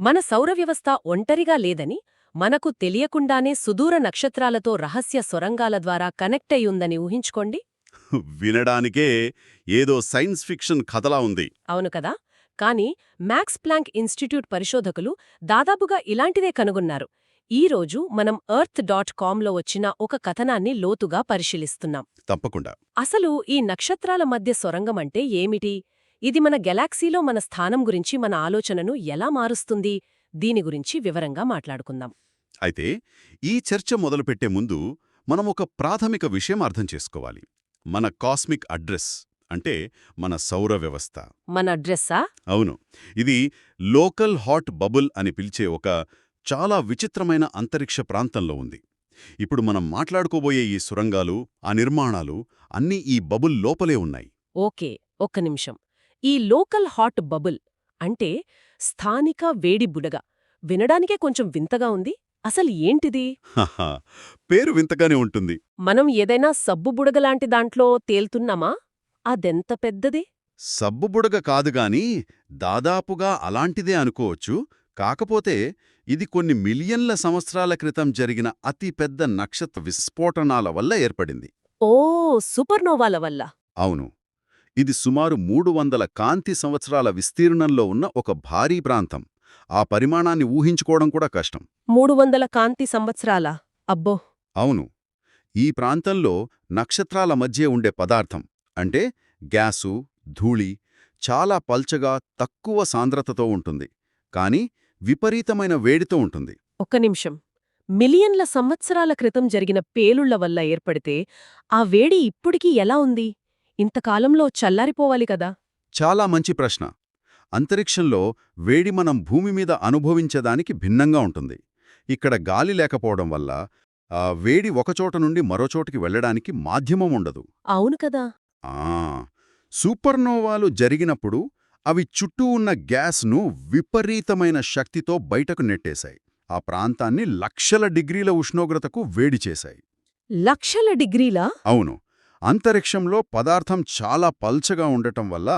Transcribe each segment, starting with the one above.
మన సౌరవ్యవస్థ ఒంటరిగా లేదని మనకు తెలియకుండానే సుదూర నక్షత్రాలతో రహస్య సొరంగాల ద్వారా కనెక్ట్ అయ్యుందని ఊహించుకోండి. వినడానికే ఏదో సైన్స్ ఫిక్షన్ కథలా ఉంది. అవును కదా? కానీ మ్యాక్స్ ప్లాంక్ ఇన్స్టిట్యూట్ పరిశోధకులు దాదాపుగా ఇలాంటిదే కనుగొన్నారు. ఈ రోజు మనం ఎర్త్ డాట్ కామ్లో వచ్చిన ఒక కథనాన్ని లోతుగా పరిశీలిస్తున్నాం. తప్పకుండా. అసలు ఈ నక్షత్రాల మధ్య సొరంగమంటే ఏమిటి? ఇది మన గెలాక్సీలో మన స్థానం గురించి మన ఆలోచనను ఎలా మారుస్తుంది? దీని గురించి వివరంగా మాట్లాడుకుందాం. అయితే ఈ చర్చ మొదలుపెట్టే ముందు మనం ఒక ప్రాథమిక విషయం అర్థం చేసుకోవాలి. మన కాస్మిక్ అడ్రస్ అంటే మన సౌర వ్యవస్థ. మన అడ్రస్సా? అవును. ఇది లోకల్ హాట్ బబుల్ అని పిలిచే ఒక చాలా విచిత్రమైన అంతరిక్ష ప్రాంతంలో ఉంది. ఇప్పుడు మనం మాట్లాడుకోబోయే ఈ సురంగాలు ఆ నిర్మాణాలు అన్నీ ఈ బబుల్ లోపలే ఉన్నాయి. ఓకే. ఒక్క నిమిషం. ఈ లోకల్ హాట్ బబుల్ అంటే స్థానిక వేడి బుడగ. వినడానికే కొంచెం వింతగా ఉంది. అసలు ఏంటిది? పేరు వింతగానే ఉంటుంది. మనం ఏదైనా సబ్బు బుడగలాంటి దాంట్లో తేల్తున్నామా? అదెంత పెద్దది? సబ్బుబుడగ కాదుగాని దాదాపుగా అలాంటిదే అనుకోవచ్చు. కాకపోతే ఇది కొన్ని మిలియన్ల సంవత్సరాల క్రితం జరిగిన అతి పెద్ద నక్షత్ర విస్ఫోటనాల వల్ల ఏర్పడింది. ఓ సూపర్నోవాల వల్ల. అవును. ఇది సుమారు మూడు వందల కాంతి సంవత్సరాల విస్తీర్ణంలో ఉన్న ఒక భారీ ప్రాంతం. ఆ పరిమాణాన్ని ఊహించుకోవడం కూడా కష్టం. మూడు వందల కాంతి సంవత్సరాల? అబ్బో! అవును. ఈ ప్రాంతంలో నక్షత్రాల మధ్య ఉండే పదార్థం అంటే గ్యాసు ధూళి చాలా పల్చగా తక్కువ సాంద్రతతో ఉంటుంది. కానీ విపరీతమైన వేడితో ఉంటుంది. ఒక్క నిమిషం. మిలియన్ల సంవత్సరాల క్రితం జరిగిన పేలుళ్ళ వల్ల ఏర్పడితే ఆ వేడి ఇప్పుడికి ఎలా ఉంది? ఇంతకాలంలో చల్లారిపోవాలి కదా? చాలా మంచి ప్రశ్న. అంతరిక్షంలో వేడి మనం భూమి మీద అనుభవించేదానికి భిన్నంగా ఉంటుంది. ఇక్కడ గాలి లేకపోవడం వల్ల వేడి ఒకచోట నుండి మరోచోటికి వెళ్ళడానికి మాధ్యమం ఉండదు. అవును కదా? ఆ సూపర్నోవాలు జరిగినప్పుడు అవి చుట్టూ ఉన్న గ్యాస్ను విపరీతమైన శక్తితో బయటకు నెట్టేశాయి. ఆ ప్రాంతాన్ని లక్షల డిగ్రీల ఉష్ణోగ్రతకు వేడి చేశాయి. లక్షల డిగ్రీలా? అవును. అంతరిక్షంలో పదార్థం చాలా పల్చగా ఉండటం వల్ల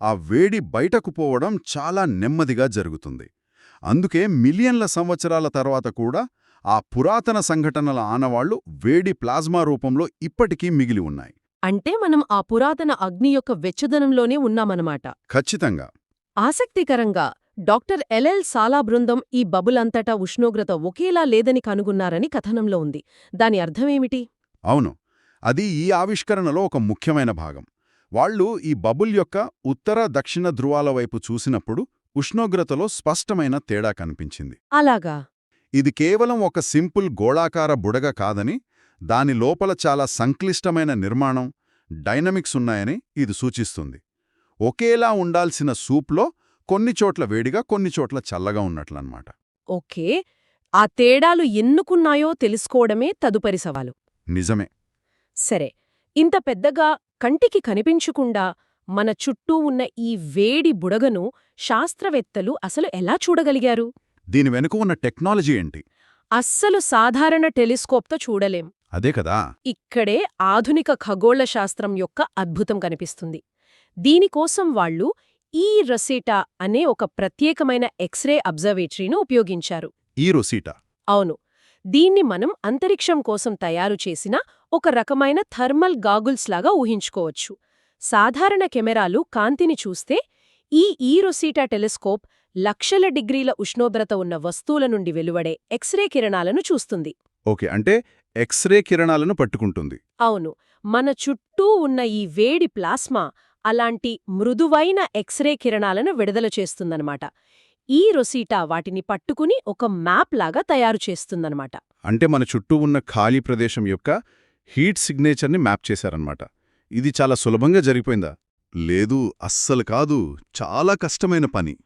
ఆ వేడి బయటకు పోవడం చాలా నెమ్మదిగా జరుగుతుంది. అందుకే మిలియన్ల సంవత్సరాల తర్వాత కూడా ఆ పురాతన సంఘటనల ఆనవాళ్ళు వేడి ప్లాజ్మా రూపంలో ఇప్పటికీ మిగిలి ఉన్నాయి. అంటే మనం ఆ పురాతన అగ్ని యొక్క వెచ్చదనంలోనే ఉన్నామన్నమాట. ఖచ్చితంగా. ఆసక్తికరంగా డాక్టర్ ఎల్ఎల్ సాలా బృందం ఈ బబుల్ అంతటా ఉష్ణోగ్రత ఒకేలా లేదని కనుగొన్నారని కథనంలో ఉంది. దాని అర్థమేమిటి అవును. అది ఈ ఆవిష్కరణలో ఒక ముఖ్యమైన భాగం. వాళ్ళు ఈ బబుల్ యొక్క ఉత్తర దక్షిణ ధృవాల వైపు చూసినప్పుడు ఉష్ణోగ్రతలో స్పష్టమైన తేడా కనిపించింది. అలాగా. ఇది కేవలం ఒక సింపుల్ గోళాకార బుడగ కాదని దాని లోపల చాలా సంక్లిష్టమైన నిర్మాణం డైనమిక్స్ ఉన్నాయని ఇది సూచిస్తుంది. ఒకేలా ఉండాల్సిన సూప్లో కొన్ని చోట్ల వేడిగా కొన్ని చోట్ల చల్లగా ఉన్నట్లన్నమాట. ఓకే. ఆ తేడాలు ఎన్నుకున్నాయో తెలుసుకోవడమే తదుపరి సవాలు. నిజమే. సరే ఇంత పెద్దగా కంటికి కనిపించకుండా మన చుట్టూ ఉన్న ఈ వేడి బుడగను శాస్త్రవేత్తలు అసలు ఎలా చూడగలిగారు? దీని వెనుక ఉన్న టెక్నాలజీ ఏంటి? అస్సలు సాధారణ టెలిస్కోప్తో చూడలేం. అదే కదా. ఇక్కడే ఆధునిక ఖగోళ శాస్త్రం యొక్క అద్భుతం కనిపిస్తుంది. దీనికోసం వాళ్ళు ఈ రసీటా అనే ఒక ప్రత్యేకమైన ఎక్స్రే అబ్జర్వేటరీని ఉపయోగించారు. ఈ రొసీటా? అవును. దీన్ని మనం అంతరిక్షం కోసం తయారు చేసిన ఒక రకమైన థర్మల్ గాగుల్స్ లాగా ఊహించుకోవచ్చు. సాధారణ కెమెరాలు కాంతిని చూస్తే ఈ ఈరోసీటా టెలిస్కోప్ లక్షల డిగ్రీల ఉష్ణోగ్రత ఉన్న వస్తువుల నుండి వెలువడే ఎక్స్రే కిరణాలను చూస్తుంది. ఓకే అంటే ఎక్స్రే కిరణాలను పట్టుకుంటుంది. అవును మన చుట్టూ ఉన్న ఈ వేడి ప్లాస్మా అలాంటి మృదువైన ఎక్స్రే కిరణాలను విడుదల చేస్తుందన్నమాట. ఈ రొసీటా వాటిని పట్టుకుని ఒక మ్యాప్ లాగా తయారు చేస్తుందన్నమాట. అంటే మన చుట్టూ ఉన్న ఖాళీ ప్రదేశం యొక్క హీట్ సిగ్నేచర్ని మ్యాప్ చేశారన్నమాట. ఇది చాలా సులభంగా జరిగిపోయిందా? లేదు అస్సలు కాదు. చాలా కష్టమైన పని.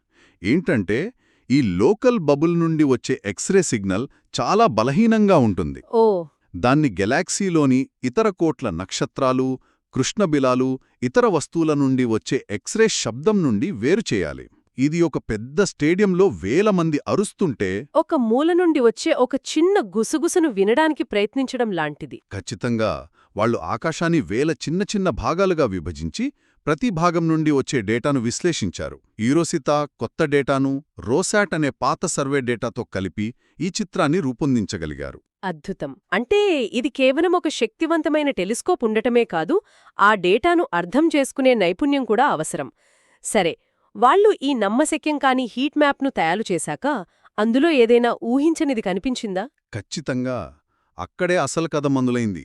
ఏంటంటే ఈ లోకల్ బబుల్ నుండి వచ్చే ఎక్స్రే సిగ్నల్ చాలా బలహీనంగా ఉంటుంది. ఓ. దాన్ని గెలాక్సీలోని ఇతర కోట్ల నక్షత్రాలు కృష్ణబిలాలు ఇతర వస్తువుల నుండి వచ్చే ఎక్స్రే శబ్దం నుండి వేరు చేయాలి. ఇది ఒక పెద్ద స్టేడియంలో వేల మంది అరుస్తుంటే ఒక మూల నుండి వచ్చే ఒక చిన్న గుసగుసను వినడానికి ప్రయత్నించడం లాంటిది. ఖచ్చితంగా వాళ్ళు ఆకాశాన్ని వేల చిన్న చిన్న భాగాలుగా విభజించి ప్రతి భాగం నుండి వచ్చే డేటాను విశ్లేషించారు. ఈరోసితా కొత్త డేటాను రోసాట్ అనే పాత సర్వే డేటాతో కలిపి ఈ చిత్రాన్ని రూపొందించగలిగారు. అద్భుతం. అంటే ఇది కేవలం ఒక శక్తివంతమైన టెలిస్కోప్ ఉండటమే కాదు ఆ డేటాను అర్థం చేసుకునే నైపుణ్యం కూడా అవసరం. సరే వాళ్ళు ఈ నమ్మశక్యం కాని హీట్ మ్యాప్ను తయారు చేశాక అందులో ఏదైనా ఊహించనిది కనిపించిందా? ఖచ్చితంగా. అక్కడే అసలు కథ మందులైంది.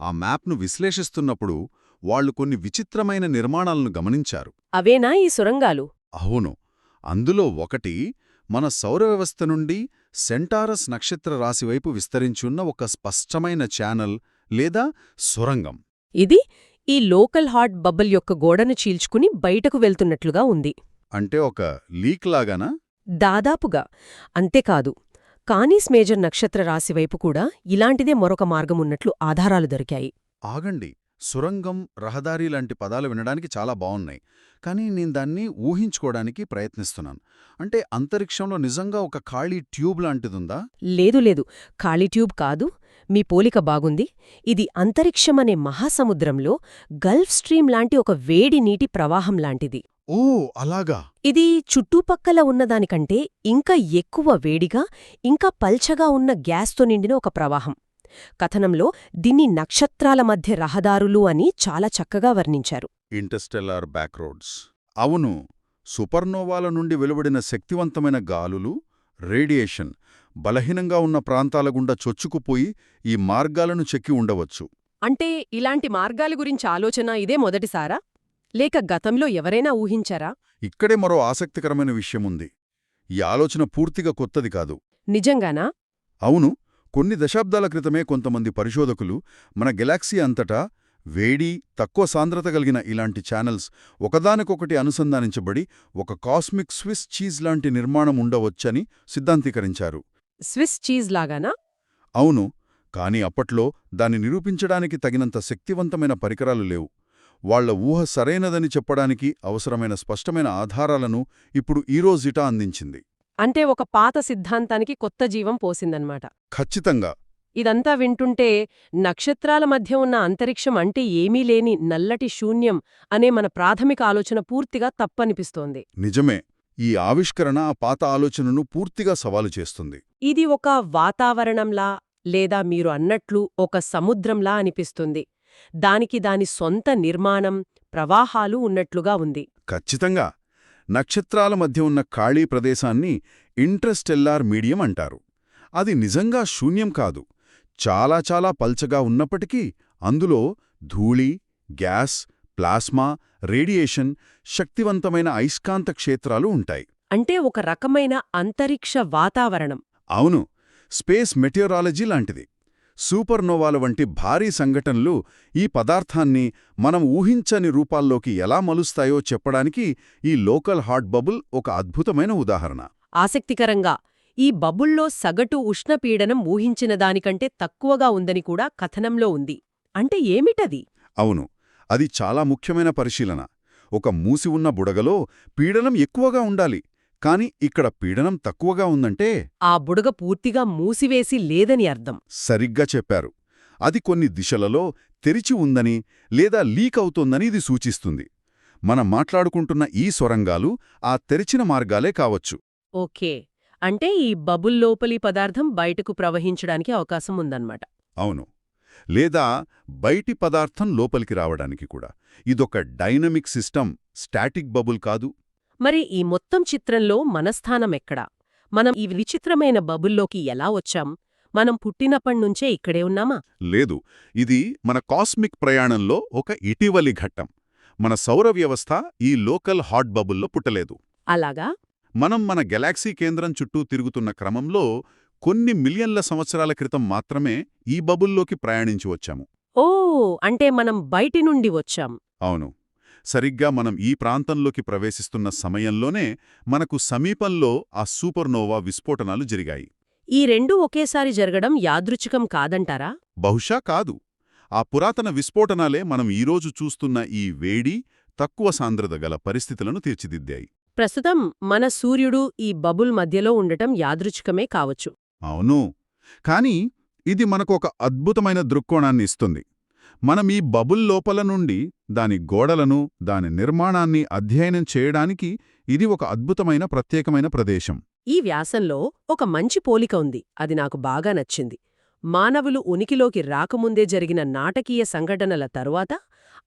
ఆ మ్యాప్ను విశ్లేషిస్తున్నప్పుడు వాళ్ళు కొన్ని విచిత్రమైన నిర్మాణాలను గమనించారు. అవేనా ఈ సొరంగాలు? అవును. అందులో ఒకటి మన సౌరవ్యవస్థ నుండి సెంటారస్ నక్షత్ర రాశివైపు విస్తరించున్న ఒక స్పష్టమైన ఛానల్ లేదా సొరంగం. ఇది ఈ లోకల్ హాట్ బబుల్ యొక్క గోడను చీల్చుకుని బయటకు వెళ్తున్నట్లుగా ఉంది. అంటే ఒక లీక్ లాగానా? దాదాపుగా. అంతేకాదు కానీస్ మేజర్ నక్షత్ర రాశివైపు కూడా ఇలాంటిదే మరొక మార్గమున్నట్లు ఆధారాలు దొరికాయి. ఆగండి. సురంగం రహదారి లాంటి పదాలు వినడానికి చాలా బావున్నాయి. కానీ నేను దాన్ని ఊహించుకోవడానికి ప్రయత్నిస్తున్నాను. అంటే అంతరిక్షంలో నిజంగా ఒక ఖాళీ ట్యూబ్ లాంటిదుందా? లేదు లేదు. ఖాళీ ట్యూబ్ కాదు. మీ పోలిక బాగుంది. ఇది అంతరిక్షమనే మహాసముద్రంలో గల్ఫ్ స్ట్రీమ్ లాంటి ఒక వేడి నీటి ప్రవాహం లాంటిది. ఓ అలాగా. ఇది చుట్టుపక్కల ఉన్నదానికంటే ఇంకా ఎక్కువ వేడిగా ఇంకా పల్చగా ఉన్న గ్యాస్తో నిండిన ఒక ప్రవాహం. కథనంలో దీన్ని నక్షత్రాల మధ్య రహదారులు అని చాలా చక్కగా వర్ణించారు. Interstellar backroads. అవును సూపర్నోవాల నుండి వెలువడిన శక్తివంతమైన గాలులు రేడియేషన్ బలహీనంగా ఉన్న ప్రాంతాల గుండా చొచ్చుకుపోయి ఈ మార్గాలను చెక్కి ఉండవచ్చు. అంటే ఇలాంటి మార్గాల గురించి ఆలోచన ఇదే మొదటిసారా? లేక గతంలో ఎవరైనా ఊహించారా? ఇక్కడే మరో ఆసక్తికరమైన విషయముంది ఈ ఆలోచన పూర్తిగా కొత్తది కాదు. నిజంగానా? అవును కొన్ని దశాబ్దాల క్రితమే కొంతమంది పరిశోధకులు మన గెలాక్సీ అంతటా వేడి తక్కువ సాంద్రత కలిగిన ఇలాంటి ఛానల్స్ ఒకదానికొకటి అనుసంధానించబడి ఒక కాస్మిక్ స్విస్ చీజ్ లాంటి నిర్మాణం ఉండవచ్చని సిద్ధాంతీకరించారు. Swiss cheese లాగానా? అవును కాని అప్పట్లో దాన్ని నిరూపించడానికి తగినంత శక్తివంతమైన పరికరాలు లేవు. వాళ్ళ ఊహ సరైనదని చెప్పడానికి అవసరమైన స్పష్టమైన ఆధారాలను ఇప్పుడు ఈరోజిటా అందించింది. అంటే ఒక పాత సిద్ధాంతానికి కొత్త జీవం పోసిందన్నమాట. ఖచ్చితంగా. ఇదంతా వింటుంటే నక్షత్రాల మధ్య ఉన్న అంతరిక్షం అంటే ఏమీ లేని నల్లటి శూన్యం అనే మన ప్రాథమిక ఆలోచన పూర్తిగా తప్పనిపిస్తోంది. నిజమే. ఈ ఆవిష్కరణ ఆ పాత ఆలోచనను పూర్తిగా సవాలు చేస్తుంది. ఇది ఒక వాతావరణంలా లేదా మీరు అన్నట్లు ఒక సముద్రంలా అనిపిస్తుంది. దానికి దాని సొంత నిర్మాణం ప్రవాహాలు ఉన్నట్లుగా ఉంది. ఖచ్చితంగా. నక్షత్రాల మధ్య ఉన్న ఖాళీ ప్రదేశాన్ని ఇంట్రస్టెల్లార్ మీడియం అంటారు. అది నిజంగా శూన్యం కాదు. చాలా చాలా పల్చగా ఉన్నప్పటికీ అందులో ధూళి గ్యాస్ ప్లాస్మా రేడియేషన్ శక్తివంతమైన అయస్కాంత క్షేత్రాలు ఉంటాయి. అంటే ఒక రకమైన అంతరిక్ష వాతావరణం. అవును స్పేస్ మెటియరాలజీ లాంటిది. సూపర్నోవాల వంటి భారీ సంఘటనలు ఈ పదార్థాన్ని మనం ఊహించని రూపాల్లోకి ఎలా మలుస్తాయో చెప్పడానికి ఈ లోకల్ హాట్ బబుల్ ఒక అద్భుతమైన ఉదాహరణ. ఆసక్తికరంగా ఈ బబుల్లో సగటు ఉష్ణపీడనం ఊహించిన దానికంటే తక్కువగా ఉందని కూడా కథనంలో ఉంది. అంటే ఏమిటది? అవును అది చాలా ముఖ్యమైన పరిశీలన. ఒక మూసి ఉన్న బుడగలో పీడనం ఎక్కువగా ఉండాలి. కాని ఇక్కడ పీడనం తక్కువగా ఉందంటే ఆ బుడగ పూర్తిగా మూసివేసి లేదని అర్థం. సరిగ్గా చెప్పారు. అది కొన్ని దిశలలో తెరిచి ఉందని లేదా లీక్ అవుతోందని ఇది సూచిస్తుంది. మనం మాట్లాడుకుంటున్న ఈ సొరంగాలు ఆ తెరిచిన మార్గాలే కావచ్చు. ఓకే. అంటే ఈ బబుల్ లోపలి పదార్థం బయటకు ప్రవహించడానికి అవకాశం ఉందన్నమాట. అవును. లేదా బయటి పదార్థం లోపలికి రావడానికి కూడా. ఇదొక డైనమిక్ సిస్టమ్ స్టాటిక్ బబుల్ కాదు. మరి ఈ మొత్తం చిత్రంలో మన స్థానం ఎక్కడా? మనం ఈ విచిత్రమైన బబుల్లోకి ఎలా వచ్చాం? మనం పుట్టినప్పటినుంచే ఇక్కడే ఉన్నామా? లేదు. ఇది మన కాస్మిక్ ప్రయాణంలో ఒక ఇటీవలి ఘట్టం. మన సౌర వ్యవస్థ ఈ లోకల్ హాట్ బబుల్లో పుట్టలేదు. అలాగా? మనం మన గెలాక్సీ కేంద్రం చుట్టూ తిరుగుతున్న క్రమంలో కొన్ని మిలియన్ల సంవత్సరాల క్రితం మాత్రమే ఈ బబుల్లోకి ప్రయాణించి వచ్చాము. ఓ అంటే మనం బయటి నుండి వచ్చాం. అవును. సరిగ్గా మనం ఈ ప్రాంతంలోకి ప్రవేశిస్తున్న సమయంలోనే మనకు సమీపంలో ఆ సూపర్నోవా విస్ఫోటనాలు జరిగాయి. ఈ రెండూ ఒకేసారి జరగడం యాదృచ్ఛికం కాదంటారా? బహుశా కాదు. ఆ పురాతన విస్ఫోటనాలే మనం ఈరోజు చూస్తున్న ఈ వేడి తక్కువ సాంద్రత గల పరిస్థితులను తీర్చిదిద్దాయి. ప్రస్తుతం మన సూర్యుడు ఈ బబుల్ మధ్యలో ఉండటం యాదృచ్ఛికమే కావచ్చు. అవును. కాని ఇది మనకు ఒక అద్భుతమైన దృక్కోణాన్ని ఇస్తుంది మనం ఈ బబుల్ లోపల నుండి దాని గోడలను దాని నిర్మాణాన్ని అధ్యయనం చేయడానికి ఇది ఒక అద్భుతమైన ప్రత్యేకమైన ప్రదేశం. ఈ వ్యాసంలో ఒక మంచి పోలిక ఉంది. అది నాకు బాగా నచ్చింది. మానవులు ఉనికిలోకి రాకముందే జరిగిన నాటకీయ సంఘటనల తరువాత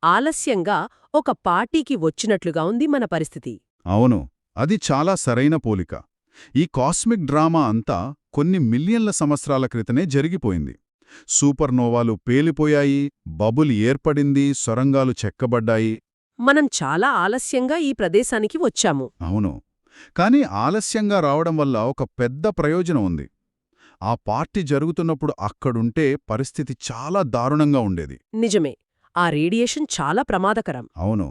ఆలస్యంగా ఒక పార్టీకి వచ్చినట్లుగా ఉంది మన పరిస్థితి. అవును. అది చాలా సరైన పోలిక. ఈ కాస్మిక్ డ్రామా అంతా కొన్ని మిలియన్ల సంవత్సరాల క్రితమే జరిగిపోయింది. సూపర్నోవాలు పేలిపోయాయి బబుల్ ఏర్పడింది సొరంగాలు చెక్కబడ్డాయి. మనం చాలా ఆలస్యంగా ఈ ప్రదేశానికి వచ్చాము. అవును. కానీ ఆలస్యంగా రావడం వల్ల ఒక పెద్ద ప్రయోజనం ఉంది. ఆ పార్టీ జరుగుతున్నప్పుడు అక్కడుంటే పరిస్థితి చాలా దారుణంగా ఉండేది. నిజమే. ఆ రేడియేషన్ చాలా ప్రమాదకరం. అవును.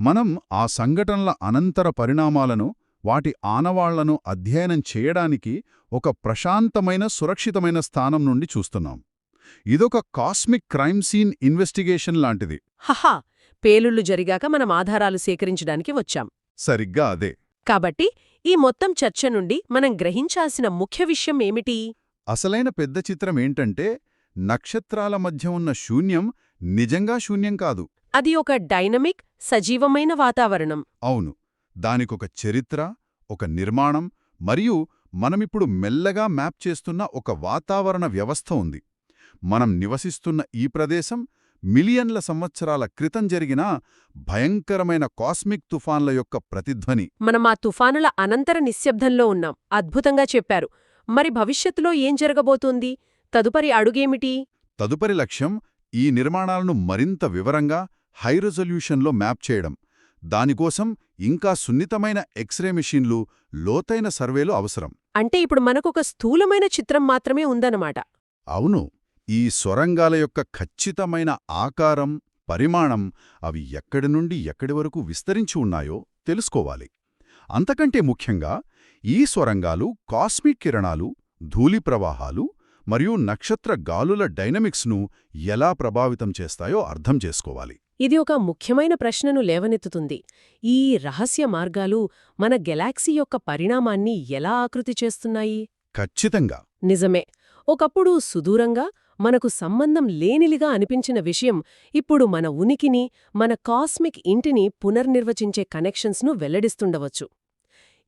మనం ఆ సంఘటనల అనంతర పరిణామాలను వాటి ఆనవాళ్ళను అధ్యయనం చేయడానికి ఒక ప్రశాంతమైన సురక్షితమైన స్థానం నుండి చూస్తున్నాం. ఇదొక కాస్మిక్ క్రైమ్ సీన్ ఇన్వెస్టిగేషన్ లాంటిది. హహా! పేలుళ్ళు జరిగాక మనం ఆధారాలు సేకరించడానికి వచ్చాం. సరిగ్గా అదే. కాబట్టి ఈ మొత్తం చర్చ నుండి మనం గ్రహించాల్సిన ముఖ్య విషయం ఏమిటి? అసలైన పెద్ద చిత్రం ఏంటంటే నక్షత్రాల మధ్య ఉన్న శూన్యం నిజంగా శూన్యం కాదు. అది ఒక డైనమిక్ సజీవమైన వాతావరణం. అవును. దానికొక చరిత్ర ఒక నిర్మాణం మరియు మనమిప్పుడు మెల్లగా మ్యాప్ చేస్తున్న ఒక వాతావరణ వ్యవస్థ ఉంది. మనం నివసిస్తున్న ఈ ప్రదేశం మిలియన్ల సంవత్సరాల క్రితం జరిగిన భయంకరమైన కాస్మిక్ తుఫాన్ల యొక్క ప్రతిధ్వని. మనం ఆ తుఫానుల అనంతర నిశ్శబ్దంలో ఉన్నాం. అద్భుతంగా చెప్పారు. మరి భవిష్యత్తులో ఏం జరగబోతోంది? తదుపరి అడుగేమిటి? తదుపరి లక్ష్యం ఈ నిర్మాణాలను మరింత వివరంగా హై రెజల్యూషన్లో మ్యాప్ చేయడం. దానికోసం ఇంకా సున్నితమైన ఎక్స్రే మెషీన్లు లోతైన సర్వేలు అవసరం. అంటే ఇప్పుడు మనకొక స్థూలమైన చిత్రం మాత్రమే ఉందన్నమాట. అవును ఈ సొరంగాల యొక్క ఖచ్చితమైన ఆకారం పరిమాణం అవి ఎక్కడి నుండి ఎక్కడి వరకు విస్తరించి ఉన్నాయో తెలుసుకోవాలి. అంతకంటే ముఖ్యంగా ఈ సొరంగాలు కాస్మిక్ కిరణాలు ధూళి ప్రవాహాలు మరియు నక్షత్ర గాలుల డైనమిక్స్ను ఎలా ప్రభావితం చేస్తాయో అర్థం చేసుకోవాలి. ఇది ఒక ముఖ్యమైన ప్రశ్నను లేవనెత్తుతుంది. ఈ రహస్య మార్గాలు మన గెలాక్సీ యొక్క పరిణామాన్ని ఎలా ఆకృతి చేస్తున్నాయి? ఖచ్చితంగా. నిజమే. ఒకప్పుడు సుదూరంగా మనకు సంబంధం లేనిలిగా అనిపించిన విషయం ఇప్పుడు మన ఉనికిని మన కాస్మిక్ ఇంటిని పునర్నిర్వచించే కనెక్షన్స్ను వెల్లడిస్తుండవచ్చు.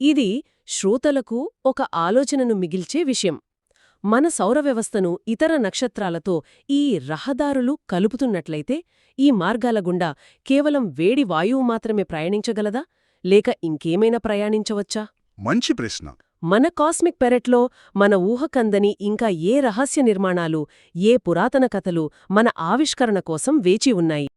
ఇది శ్రోతలకు ఒక ఆలోచనను మిగిల్చే విషయం. మన సౌరవ్యవస్థను ఇతర నక్షత్రాలతో ఈ రహదారులు కలుపుతున్నట్లయితే ఈ మార్గాల గుండా కేవలం వేడి వాయువు మాత్రమే ప్రయాణించగలదా? లేక ఇంకేమైనా ప్రయాణించవచ్చా? మంచి ప్రశ్న. మన కాస్మిక్ పెరెట్లో మన ఊహకందని ఇంకా ఏ రహస్య నిర్మాణాలు ఏ పురాతన కథలు మన ఆవిష్కరణ కోసం వేచి ఉన్నాయి?